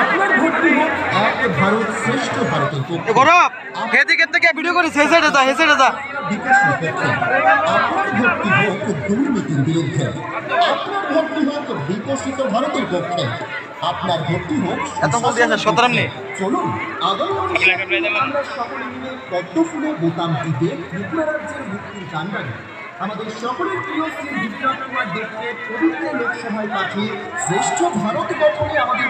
আপনার ভোটটি হোক এক ভারত শ্রেষ্ঠ ভারতের পক্ষে। গৌরব এদিকে থেকে ভিডিও করিস হেসেটে যা হেসেটে যা। বিকাশের পক্ষে আপনার ভোটটি হোক দুর্নীতির বিরুদ্ধে। আপনার ভোটটি হোক বিকশিত ভারতের পক্ষে। আপনার ভোটটি হোক এত বলতে আছে। চলুন আগামী সকলে মিলে পদ্ম ফুলে বোতাম টিপে ত্রিপুরা রাজ্যের মুক্তির গান আমাদের সকলের প্রিয় শ্রী বিপ্লব কুমার দেবকে পবিত্র লোকসভায় পাঠিয়ে শ্রেষ্ঠ ভারত গঠনে আমাদের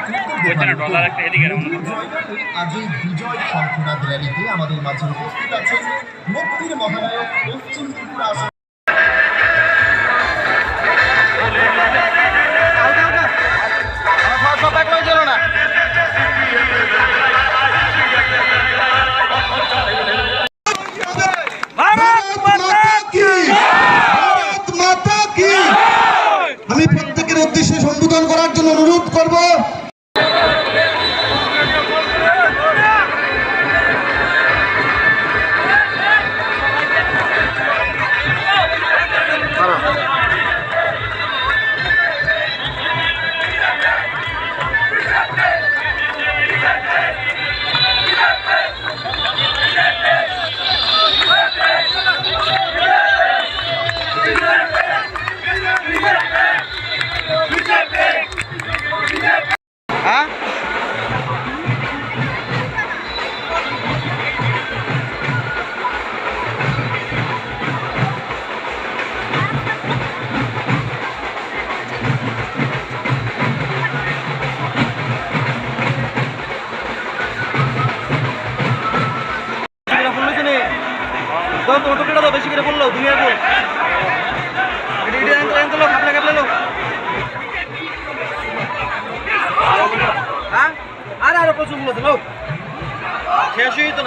আজ এই বিজয় সংখ্যনাথ র্যালিতে আমাদের মাঝে উপস্থিত আছেন মুক্তির মহানায়ক পশ্চিম ত্রিপুরা সম্বোধন করার জন্য অনুরোধ করব।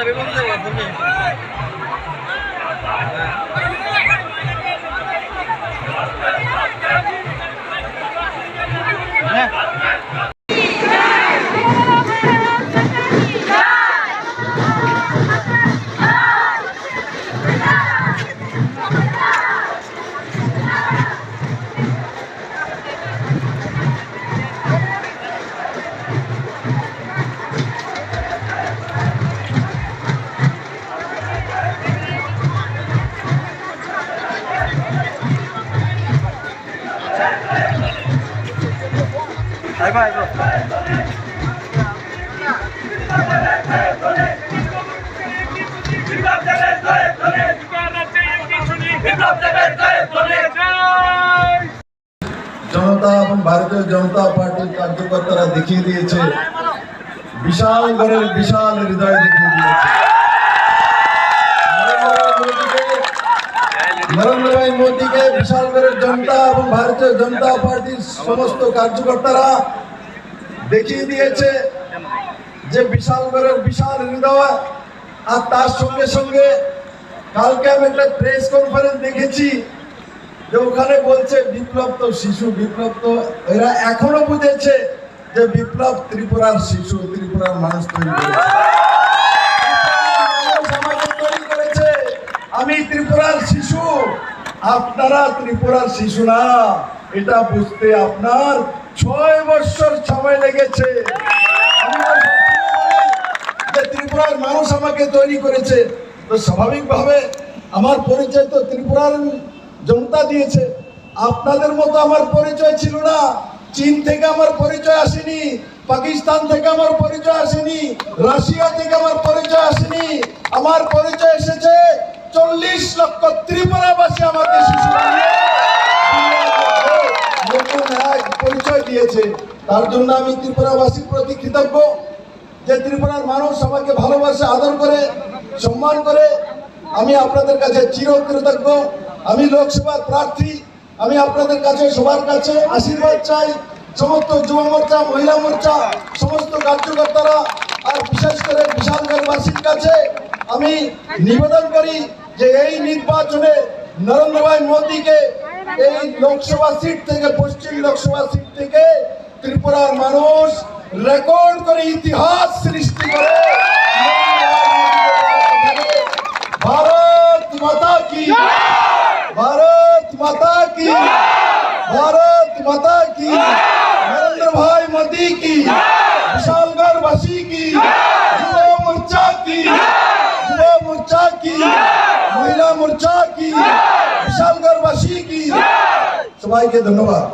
শেষ হয়ে তো জনতা এবং ভারতীয় জনতা পার্টির কার্যকর্তারা দেখিয়ে দিয়েছে বিশাল ঘরের বিশাল হৃদয় দেখিয়ে দিয়েছে নরেন্দ্র মোদীকে বিশাল ঘরের জনতা এবং ভারতীয় জনতা পার্টির সমস্ত কার্যকর্তারা দেখিয়ে দিয়েছে যে বিশাল ঘরের বিশাল হৃদয়, আর তার সঙ্গে সঙ্গে কালকে আমি একটা প্রেস কনফারেন্স দেখেছি যে ওখানে বলছে বিপ্লব তো শিশু, বিপ্লব তো, এরা এখনও বুঝেছে যে বিপ্লব ত্রিপুরার শিশু, ত্রিপুরার মানুষ তৈরি করেছে। আমি ত্রিপুরার শিশু, আপনারা ত্রিপুরার শিশু না, এটা বুঝতে আপনার ছয় বছর বলি যে ত্রিপুরার মানুষ আমাকে তৈরি করেছে, তো স্বাভাবিকভাবে আমার পরিচয় তো ত্রিপুরার জনতা দিয়েছে। আপনাদের মতো আমার পরিচয় ছিল না। চীন থেকে আমার পরিচয় আসেনি, পাকিস্তান থেকে আমার পরিচয় আসেনি, রাশিয়া থেকে আমার পরিচয় আসেনি। আমার পরিচয় এসেছে চল্লিশ লক্ষ ত্রিপুরাবাসী আমাকে পরিচয় দিয়েছে। তার জন্য আমি ত্রিপুরাবাসীর প্রতি কৃতজ্ঞ যে ত্রিপুরার মানুষ আমাকে ভালোবাসে, আদর করে, সম্মান করে। আমি আপনাদের কাছে চির কৃতজ্ঞ আমি লোকসভার প্রার্থী। আমি আপনাদের কাছে সবার কাছে আশীর্বাদ চাই। সমস্ত যুব মোর্চা, মহিলা মোর্চা, সমস্ত কার্যকর্তারা, আর বিশেষ করে বিশালগড়বাসীর কাছে আমি নিবেদন করি যে এই নির্বাচনে নরেন্দ্র ভাই মোদীকে এই লোকসভা সিট থেকে, পশ্চিম লোকসভা সিট থেকে ত্রিপুরার মানুষ রেকর্ড করে ইতিহাস সৃষ্টি করে। ভারত মাতা কি? ভারত মাতা কি? ভারত মাতা কি? নরেন্দ্র ভাই নদী কি? বিশালগড় বাসী কি? যুব মোর্চা কি? যুব মোর্চা কি? মহিলা মোর্চা কি? বিশালগড় বাসী কি? সবাইকে ধন্যবাদ।